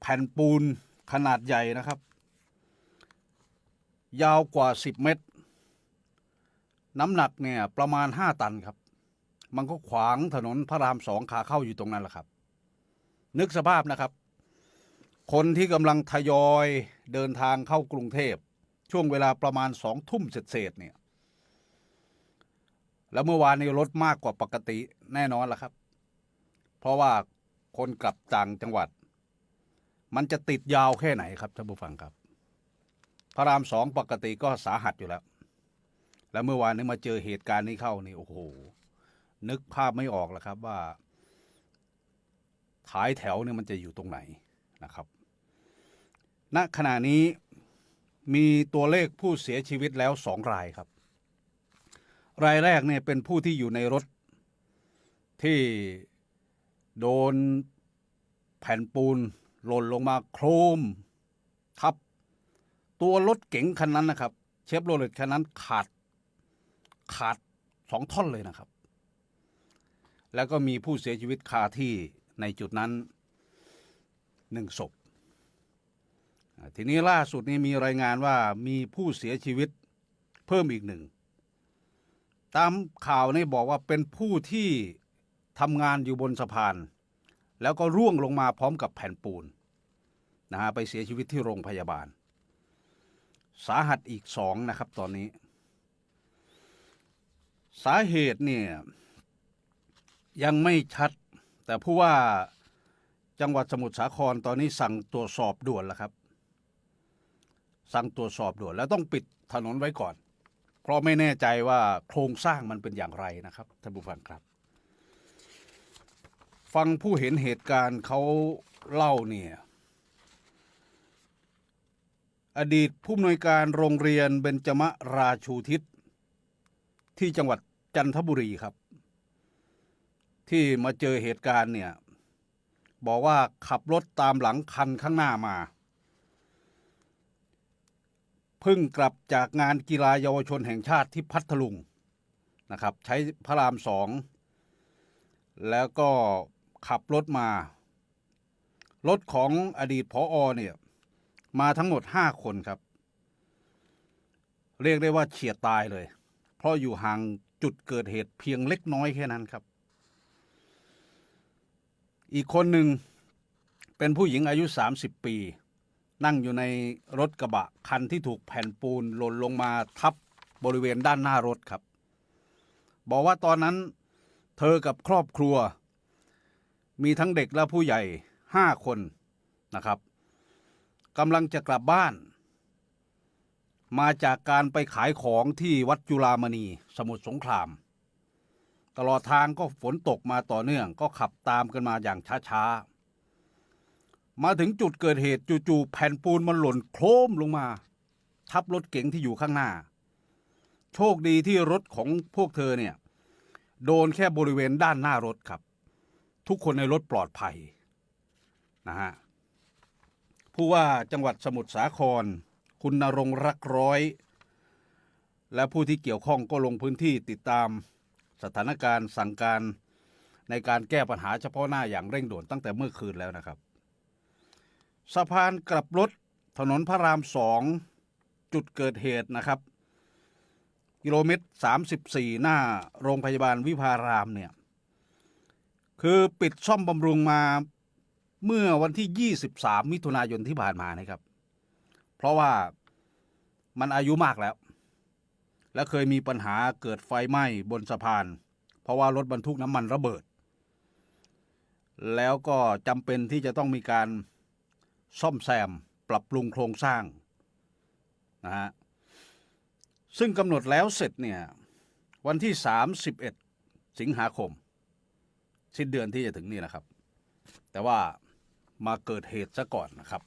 แผ่นปูนขนาดใหญ่นะครับ ยาวกว่า 10 เมตร น้ำหนักเนี่ยประมาณ 5 ตันครับ มันก็ขวางถนนพระรามสองขาเข้าอยู่ตรงนั้นแหละครับ นึกสภาพนะครับ คนที่กำลังทยอยเดินทางเข้ากรุงเทพ ช่วงเวลาประมาณสองทุ่มเศษเนี่ยแล้วเมื่อวานนี้รถมากกว่าปกติแน่นอนละครับ เพราะว่าคนกลับต่างจังหวัด มันจะติดยาวแค่ไหนครับท่านผู้ฟังครับ พระรามสองปกติก็สาหัสอยู่แล้ว แล้วเมื่อวานนี้มาเจอเหตุการณ์นี้เข้านี่โอ้โห นึกภาพไม่ออกแล้วครับว่าท้ายแถวเนี่ยมันจะอยู่ตรงไหนนะครับณขณะนี้มีตัวเลขผู้เสียชีวิตแล้วสองรายครับ รายแรกเนี่ยเป็นผู้ที่อยู่ในรถที่โดนแผ่นปูน หล่นลงมาโครมทับ ตัวรถเก๋งคันนั้นนะครับ เชฟโรเลตคันนั้นขาดขาดสองท่อนเลยนะครับ แล้วก็มีผู้เสียชีวิตคาที่ในจุดนั้นหนึ่งศพทีนี้ล่าสุดนี้มีรายงานว่ามีผู้เสียชีวิตเพิ่มอีกหนึ่ง ตามข่าวนี่บอกว่าเป็นผู้ที่ทำงานอยู่บนสะพาน แล้วก็ร่วงลงมาพร้อมกับแผ่นปูน นะฮะไปเสียชีวิตที่โรงพยาบาล สาหัสอีกสองนะครับตอนนี้ สาเหตุเนี่ยยังไม่ชัด แต่ผู้ว่าจังหวัดสมุทรสาครตอนนี้สั่งตรวจสอบด่วนแล้วครับ สั่งตรวจสอบด่วนแล้วต้องปิดถนนไว้ก่อน เพราะไม่แน่ใจว่าโครงสร้างมันเป็นอย่างไรนะครับท่านผู้ฟังครับ ฟังผู้เห็นเหตุการณ์เขาเล่าเนี่ย อดีตผู้อำนวยการโรงเรียนเบญจมราชูทิศ ที่จังหวัดจันทบุรีครับ ที่มาเจอเหตุการณ์เนี่ย บอกว่าขับรถตามหลังคันข้างหน้ามา เพิ่งกลับจากงานกีฬาเยาวชนแห่งชาติที่พัทลุงนะครับ ใช้พระรามสอง แล้วก็ขับรถมา รถของอดีตผออเนี่ย มาทั้งหมดห้าคนครับ เรียกได้ว่าเฉียดตายเลย เพราะอยู่ห่างจุดเกิดเหตุเพียงเล็กน้อยแค่นั้นครับ อีกคนหนึ่งเป็นผู้หญิงอายุ 30 ปี นั่งอยู่ในรถกระบะคันที่ถูกแผ่นปูนหล่นลงมาทับบริเวณด้านหน้ารถครับ บอกว่าตอนนั้นเธอกับครอบครัว มีทั้งเด็กและผู้ใหญ่ห้าคนนะครับ กำลังจะกลับบ้าน มาจากการไปขายของที่วัดจุฬามณีสมุทรสงคราม ตลอดทางก็ฝนตกมาต่อเนื่องก็ขับตามกันมาอย่างช้าๆ มาถึงจุดเกิดเหตุจู่ๆแผ่นปูนมันหล่นโครมลงมา ทับรถเก๋งที่อยู่ข้างหน้า โชคดีที่รถของพวกเธอเนี่ย โดนแค่บริเวณด้านหน้ารถครับ ทุกคนในรถปลอดภัยนะฮะ ผู้ว่าจังหวัดสมุทรสาคร คุณนรงรักร้อย และผู้ที่เกี่ยวข้องก็ลงพื้นที่ติดตามสถานการณ์สั่งการในการแก้ปัญหาเฉพาะหน้าอย่างเร่งด่วนตั้งแต่เมื่อคืนแล้วนะครับ สะพานกลับรถถนนพระรามสองจุดเกิดเหตุนะครับ กิโลเมตร 34 หน้าโรงพยาบาลวิภารามเนี่ย คือปิดซ่อมบำรุงมา เมื่อวันที่ 23 มิถุนายนที่ผ่านมานะครับ เพราะว่ามันอายุมากแล้ว และเคยมีปัญหาเกิดไฟไหม้บนสะพาน เพราะว่ารถบรรทุกน้ำมันระเบิด แล้วก็จำเป็นที่จะต้องมีการซ่อมแซมปรับปรุงโครงสร้างนะฮะซึ่งกำหนดแล้วเสร็จเนี่ยวันที่ 31 สิงหาคม สิ้นเดือนที่จะถึงนี่นะครับ แต่ว่า มาเกิดเหตุซะก่อนนะครับ